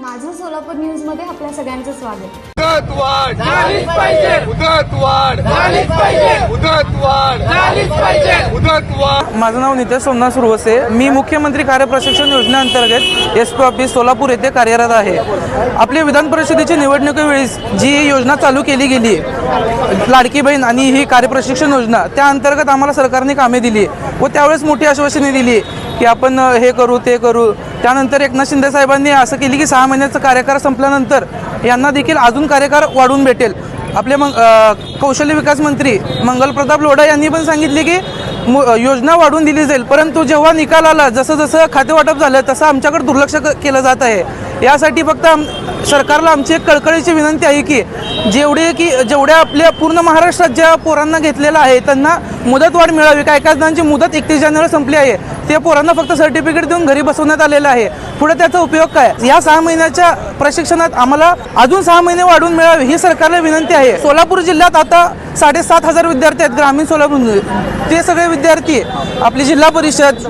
माझं सोलापूर न्यूजमध्ये आपल्या सगळ्यांचं स्वागत. झालीच पाहिजे! झालीच पाहिजे! झालीच पाहिजे! माझं नाव नितेश सोमनाथ सुरवसे. मी मुख्यमंत्री कार्यप्रशिक्षण योजनेअंतर्गत एस पी ऑफिस सोलापूर येथे कार्यरत आहे. आपल्या विधान परिषदेची निवडणुकीवेळेस जी योजना चालू केली गेली लाडकी बहीण आणि ही कार्यप्रशिक्षण योजना त्या अंतर्गत आम्हाला सरकारने कामे दिली व त्यावेळेस मोठी आश्वासने दिली. की आपण हे करू ते करू. त्यानंतर एकनाथ शिंदे साहेबांनी असं केली की सहा महिन्याचा कार्यकाळ संपल्यानंतर यांना देखील अजून कार्यकाळ वाढवून भेटेल. आपले मग कौशल्य विकास मंत्री मंगलप्रताप लोढा यांनी पण सांगितले की योजना वाढवून दिली जाईल परंतु जेव्हा निकाल आला जसं जसं खातेवाटप झालं तसं आमच्याकडे दुर्लक्ष केलं जात आहे. यासाठी फक्त आम सरकारला आमची एक कळकळीची विनंती आहे की जेवढे की जेवढ्या आपल्या पूर्ण महाराष्ट्रात ज्या पोरांना घेतलेलं आहे त्यांना मुदतवाढ मिळावी. काय काय जणांची मुदत एकतीस जानेवारी संपली आहे. ते पोरांना फक्त सर्टिफिकेट देऊन घरी बसवण्यात आलेलं आहे. पुढे त्याचा उपयोग काय? या सहा महिन्याच्या प्रशिक्षणात आम्हाला अजून सहा महिने वाढवून मिळावे ही सरकारला विनंती आहे. सोलापूर जिल्ह्यात आता साडेसात हजार विद्यार्थी आहेत ग्रामीण सोलापूर. ते सगळे विद्यार्थी आपली जिल्हा परिषद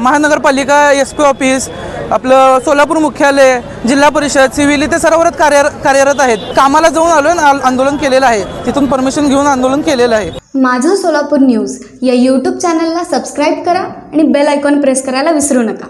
महानगरपालिका एस पी ऑफिस आपलं सोलापूर मुख्यालय जिल्हा परिषद सिव्हिल इथे सर्वरत कार्य कार्यरत आहेत. कामाला जाऊन आलो आंदोलन केलेलं आहे. तिथून परमिशन घेऊन आंदोलन केलेलं आहे. माझं सोलापूर न्यूज या यूट्यूब चॅनलला सबस्क्राईब करा आणि बेल आयकॉन प्रेस करायला विसरू नका.